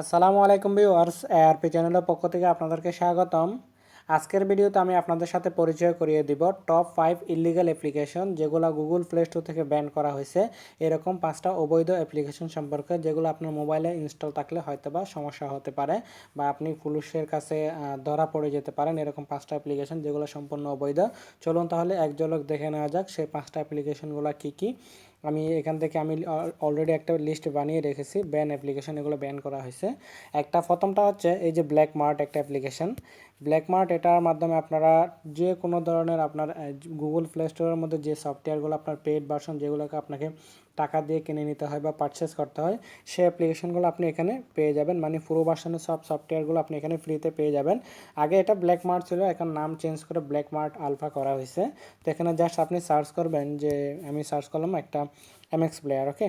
আসসালামু আলাইকুম viewers ARP চ্যানেলের পক্ষ থেকে আপনাদেরকে স্বাগতম। আজকের ভিডিওতে আমি আপনাদের সাথে পরিচয় করিয়ে দিব টপ ফাইভ ইলিগাল অ্যাপ্লিকেশন যেগুলো গুগল প্লে স্টোর থেকে ব্যান করা হয়েছে। এরকম পাঁচটা অবৈধ অ্যাপ্লিকেশন সম্পর্কে যেগুলো আপনার মোবাইলে ইনস্টল থাকলে হয়তো বা সমস্যা হতে পারে বা আপনি পুলিশের কাছে ধরা পড়ে যেতে পারেন এরকম পাঁচটা অ্যাপ্লিকেশন যেগুলো সম্পূর্ণ অবৈধ। চলুন তাহলে এক ঝলক দেখে নেওয়া যাক সেই পাঁচটা অ্যাপ্লিকেশনগুলো কী কী। আমি এখান থেকে আমি অলরেডি একটা লিস্ট বানিয়ে রেখেছি ব্যান অ্যাপ্লিকেশন এগুলো ব্যান করা হয়েছে। একটা প্রথমটা হচ্ছে এই যে ব্ল্যাক মার্ট একটা অ্যাপ্লিকেশন ব্ল্যাক মার্ট এটার মাধ্যমে আপনারা যে কোনো ধরনের আপনার গুগল প্লে স্টোরের মধ্যে যে সফটওয়্যারগুলো আপনার পেড ভার্সন যেগুলোকে আপনাকে টাকা দিয়ে কিনে নিতে হয় বা পারচেস করতে হয়, সেই অ্যাপ্লিকেশনগুলো আপনি এখানে পেয়ে যাবেন। মানে পুরো ভার্সনের সব সফটওয়্যারগুলো আপনি এখানে ফ্রিতে পেয়ে যাবেন। আগে এটা ব্ল্যাক মার্ট ছিল, এখন নাম চেঞ্জ করে ব্ল্যাক মার্ট আলফা করা হয়েছে। তো এখানে জাস্ট আপনি সার্চ করবেন যে, আমি সার্চ করলাম একটা এমএক্স প্লেয়ার ওকে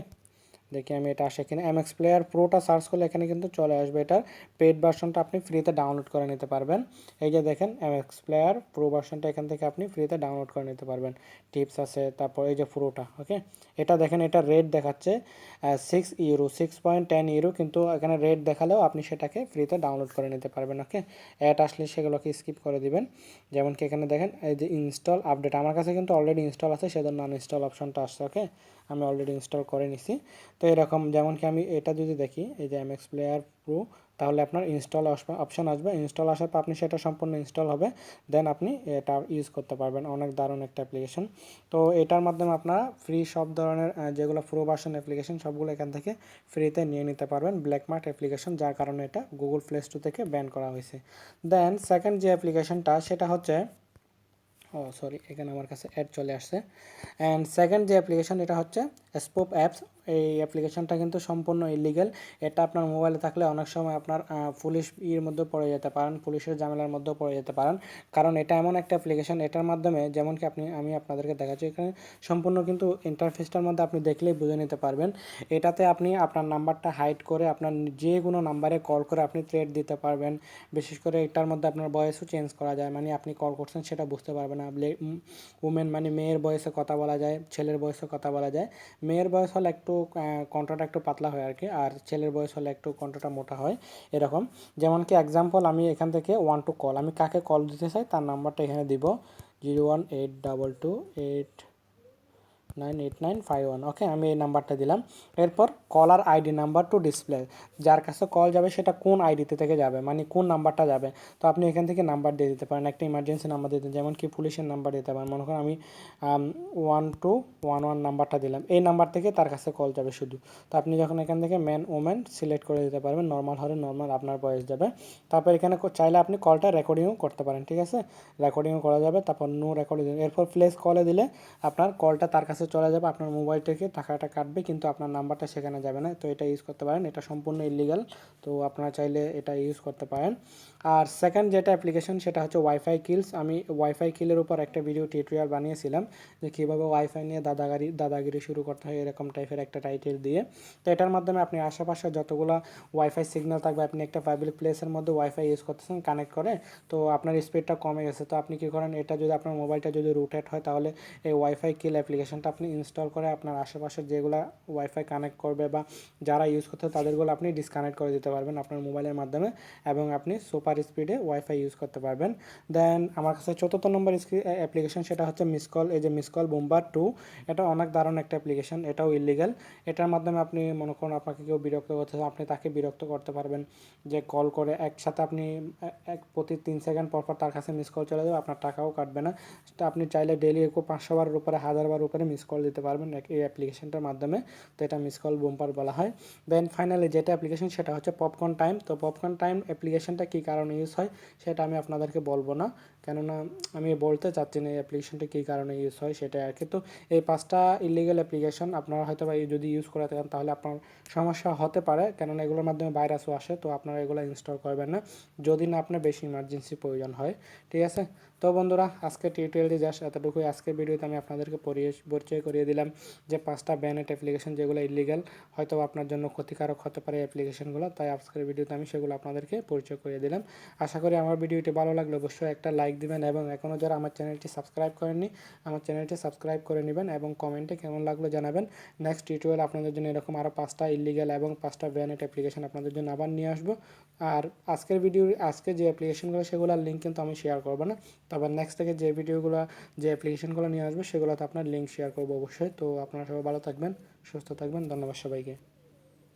দেখি আমি এটা আসে কিনা। এমএক্স প্লেয়ার প্রোটা সার্চ করলে এখানে কিন্তু চলে আসবে এটার। পেড ভার্সনটা আপনি ফ্রিতে ডাউনলোড করে নিতে পারবেন। এই যে দেখেন এমএক্স প্লেয়ার প্রো ভার্সনটা এখান থেকে আপনি ফ্রিতে ডাউনলোড করে নিতে পারবেন। টিপস আছে, তারপর এই যে প্রোটা ওকে এটা দেখেন, এটা রেট দেখাচ্ছে six euro six point ten euro কিন্তু এখানে রেট দেখালেও আপনি সেটাকে ফ্রিতে ডাউনলোড করে নিতে পারবেন ওকে অ্যাড আসলে সেগুলোকে স্কিপ করে দিবেন। যেমন কি এখানে দেখেন, এই যে ইনস্টল আপডেট আমার কাছে কিন্তু অলরেডি ইনস্টল আছে, সেজন্য আনইনস্টল অপশনটা আসছে ওকে আমি অলরেডি ইনস্টল করে নিছি। তো এরকম যেমন কি আমি এটা যদি দেখি, এই যে এমএক্স প্লেয়ার প্রো তাহলে আপনার ইনস্টল অপশন আসবে। ইনস্টল আসার পর আপনি সেটা সম্পূর্ণ ইনস্টল হবে। দেন আপনি এটা ইউজ করতে পারবেন। অনেক দারুণ একটা অ্যাপ্লিকেশন তো এটার মাধ্যমে আপনারা ফ্রি সব ধরনের যেগুলো প্রো ভার্সন অ্যাপ্লিকেশন সবগুলো এখান থেকে ফ্রিতে নিয়ে নিতে পারবেন। ব্ল্যাক মার্ট অ্যাপ্লিকেশন যার কারণে এটা গুগল প্লে স্টোর থেকে ব্যান করা হয়েছে। দেন সেকেন্ড যে অ্যাপ্লিকেশনটা সেটা হচ্ছে ও সরি এখানে আমার কাছে অ্যাড চলে আসছে। অ্যান্ড সেকেন্ড যে অ্যাপ্লিকেশন এটা হচ্ছে স্পোপ অ্যাপস এই অ্যাপ্লিকেশনটা কিন্তু সম্পূর্ণ ইলিগেল এটা আপনার মোবাইলে থাকলে অনেক সময় আপনার পুলিশ ইয়ের মধ্যে পড়ে যেতে পারেন পুলিশের ঝামেলার মধ্যেও পড়ে যেতে পারেন। কারণ এটা এমন একটা অ্যাপ্লিকেশন এটার মাধ্যমে যেমন কি আপনি, আমি আপনাদেরকে দেখাচ্ছি, এখানে সম্পূর্ণ কিন্তু ইন্টারফেসটার মধ্যে আপনি দেখলেই বুঝে নিতে পারবেন। এটাতে আপনি আপনার নাম্বারটা হাইড করে আপনার যে কোনো নাম্বারে কল করে আপনি থ্রেড দিতে পারবেন। বিশেষ করে এটার মধ্যে আপনার বয়সও চেঞ্জ করা যায় মানে আপনি কল করছেন সেটা বুঝতে পারবেন না। উমেন মানে মেয়ের বয়সে কথা বলা যায়, ছেলের বয়সে কথা বলা যায়। মেয়ের বয়স হলে একটু কণ্ঠটা একটু পাতলা হয় আর কি আর ছেলের বয়স হলে একটু কণ্ঠটা মোটা হয়, এরকম। যেমন কি এক্সাম্পল আমি এখান থেকে ওয়ান টু কল আমি কাকে কল দিতে চাই, তার নাম্বারটা এখানে দিব zero one eight double two eight nine eight nine five one okay আমি এই নাম্বারটা দিলাম। এরপর caller ID number to display যার কাছে কল যাবে, সেটা কোন আইডিতে থেকে যাবে? মানে কোন নাম্বারটা যাবে? তো আপনি এখান থেকে নাম্বার দিয়ে দিতে পারেন। একটা ইমার্জেন্সি নাম্বার দিতে যেমন কি পুলিশের নাম্বার দিতে পারেন। মনে করেন আমি ওয়ান টু ওয়ান ওয়ান নাম্বারটা দিলাম। এই নাম্বার থেকে তার কাছে কল যাবে শুধু। তো আপনি যখন এখান থেকে ম্যান ওম্যান সিলেক্ট করে দিতে পারবেন নর্মাল হলে নর্মাল আপনার বয়স যাবে। তারপর এখানে চাইলে আপনি কলটা রেকর্ডিংও করতে পারেন, ঠিক আছে? রেকর্ডিংও করা যাবে, তারপর নো রেকর্ডিং এরপর প্লেস কলে দিলে আপনার কলটা তার কাছে চলে যাবে, আপনার মোবাইল থেকে টাকাটা কাটবে, কিন্তু আপনার নাম্বারটা সেখানে যাবে না। তো এটা ইউজ করতে পারেন, এটা সম্পূর্ণ ইলিগাল তো আপনারা চাইলে এটা ইউজ করতে পারেন। আর সেকেন্ড যেটা অ্যাপ্লিকেশন সেটা হচ্ছে ওয়াইফাই কিলস আমি ওয়াইফাই কিলের উপর একটা ভিডিও টিউটোরিয়াল বানিয়েছিলাম, যে কীভাবে ওয়াইফাই নিয়ে দাদাগারি দাদাগিরি শুরু করতে হয়, এরকম টাইপের একটা টাইটেল দিয়ে। তো এটার মাধ্যমে আপনি আশেপাশে যতগুলো ওয়াইফাই সিগন্যাল থাকবে, আপনি একটা পাবলিক প্লেসের মধ্যে ওয়াইফাই ইউজ করতেছেন কানেক্ট করে, তো আপনার স্পিডটা কমে গেছে। তো আপনি কী করেন, এটা যদি আপনার মোবাইলটা যদি রুটেড হয়, তাহলে এই ওয়াইফাই কিল অ্যাপ্লিকেশনটা আপনি ইনস্টল করে আপনার আশেপাশে যেগুলো ওয়াইফাই কানেক্ট করবে বা যারা ইউজ করতে তাদেরগুলো আপনি ডিসকানেক্ট করে দিতে পারবেন আপনার মোবাইলের মাধ্যমে এবং আপনি সুপার স্পিডে ওয়াইফাই ইউজ করতে পারবেন। দেন আমার কাছে চতুর্থ নম্বর অ্যাপ্লিকেশন সেটা হচ্ছে মিস কল এই যে মিস কল বোম্বার টু এটা অনেক দারুণ একটা অ্যাপ্লিকেশন এটাও ইলিগাল এটার মাধ্যমে আপনি মনে করুন আপনাকে কেউ বিরক্ত করতে আপনি তাকে বিরক্ত করতে পারবেন যে কল করে একসাথে আপনি এক, প্রতি তিন সেকেন্ড পর পর তার কাছে মিস কল চলে যাবে, আপনার টাকাও কাটবে না। সেটা আপনি চাইলে ডেলি পাঁচশো বারের উপরে, হাজার বার উপরে মিস কল দিতে পারবেন এই অ্যাপ্লিকেশনটার মাধ্যমে। তো এটা মিস কল বোম্পার বলা হয়। দেন ফাইনালি যেটা অ্যাপ্লিকেশন সেটা হচ্ছে পপকর্ন টাইম তো পপকর্ন টাইম অ্যাপ্লিকেশনটা কী কারণে ইউজ হয়, সেটা আমি আপনাদেরকে বলব না। কেননা আমি বলতে চাচ্ছি না এই অ্যাপ্লিকেশনটা কী কারণে ইউজ হয় সেটা আর কি। তো এই পাঁচটা ইলিগেল অ্যাপ্লিকেশন আপনারা হয়তো বা যদি ইউজ করে থাকেন, তাহলে আপনার সমস্যা হতে পারে। কেননা এগুলোর মাধ্যমে ভাইরাসও আসে, তো আপনারা এগুলো ইনস্টল করবেন না। যদি না, আপনার বেশি ইমার্জেন্সি প্রয়োজন হয়। ঠিক আছে? তো বন্ধুরা আজকে টিউটোরিয়ালটি জাস্ট এতটুকুই। আজকের ভিডিওতে আমি আপনাদেরকে পরিয়ে পরিচয় করিয়ে দিলাম যে পাঁচটা ব্যানেট অ্যাপ্লিকেশন যেগুলো ইলিগাল হয়তো আপনার জন্য ক্ষতিকারক হতে পারে অ্যাপ্লিকেশনগুলো তাই আজকের ভিডিওতে আমি সেগুলো আপনাদেরকে পরিচয় করিয়ে দিলাম। আশা করি আমার ভিডিওটি ভালো লাগলে অবশ্যই একটা লাইক দিবেন এবং এখনও যারা আমার চ্যানেলটি সাবস্ক্রাইব করেননি, আমার চ্যানেলটি সাবস্ক্রাইব করে নেবেন এবং কমেন্টে কেমন লাগল জানাবেন। নেক্সট টিউটোরিয়াল আপনাদের জন্য এরকম আরও পাঁচটা ইলিগাল এবং পাঁচটা ব্যানেট অ্যাপ্লিকেশন আপনাদের জন্য আবার নিয়ে আসব। আর আজকের ভিডিও আজকে যে অ্যাপ্লিকেশনগুলো সেগুলোর লিঙ্ক কিন্তু আমি শেয়ার করব না। তবে নেক্সট থেকে যে ভিডিওগুলো যে অ্যাপ্লিকেশনগুলো নিয়ে আসব, সেগুলোতে আপনার লিঙ্ক শেয়ার করব অবশ্যই। তো আপনারা সবাই ভালো থাকবেন সুস্থ থাকবেন। ধন্যবাদ সবাইকে।